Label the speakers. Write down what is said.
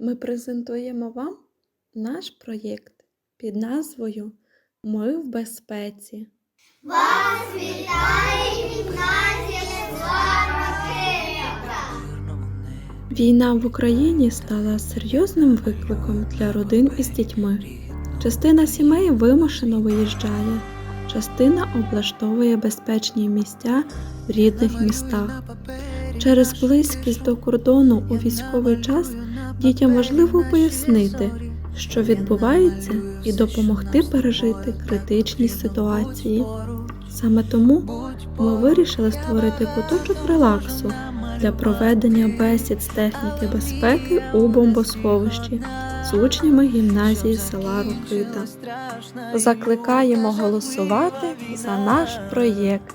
Speaker 1: ми презентуємо вам наш проєкт під назвою Ми в безпеці.
Speaker 2: Вас вітає гімназія Ракетівка.
Speaker 1: Війна в Україні стала серйозним викликом для родин із дітьми. Частина сімей вимушено виїжджає, частина облаштовує безпечні місця в рідних містах. Через близькість до кордону у військовий час дітям важливо пояснити, що відбувається, і допомогти пережити критичні ситуації. Саме тому ми вирішили створити куточок релаксу для проведення бесід з техніки безпеки у бомбосховищі з учнями гімназії села Рокита. Закликаємо голосувати за наш проєкт.